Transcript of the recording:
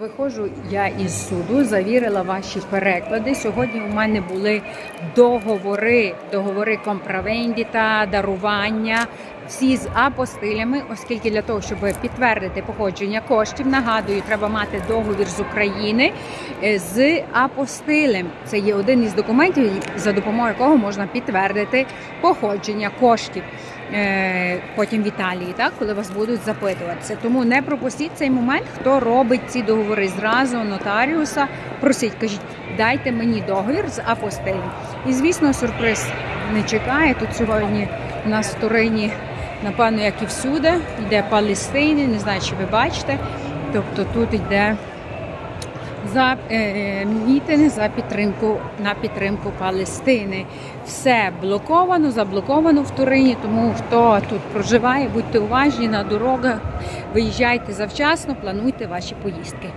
Виходжу я із суду, завірила ваші переклади. Сьогодні у мене були договори, договори комправендіта, дарування. Всі з апостилями, оскільки для того, щоб підтвердити походження коштів, нагадую, треба мати договір з України е, з апостилем. Це є один із документів, за допомогою якого можна підтвердити походження коштів. Е, Потім в Італії, так коли вас будуть запитуватися. Тому не пропустіть цей момент, хто робить ці договори зразу нотаріуса. Просіть, кажіть, дайте мені договір з апостилем. І звісно, сюрприз не чекає. Тут сьогодні в Турині, напевно, як і всюди, йде Палестини. Не знаю, чи ви бачите. Тобто тут йде за е, мітинги за підтримку на підтримку Палестини. Все блоковано, заблоковано в Турині. Тому хто тут проживає, будьте уважні на дорогах, виїжджайте завчасно, плануйте ваші поїздки.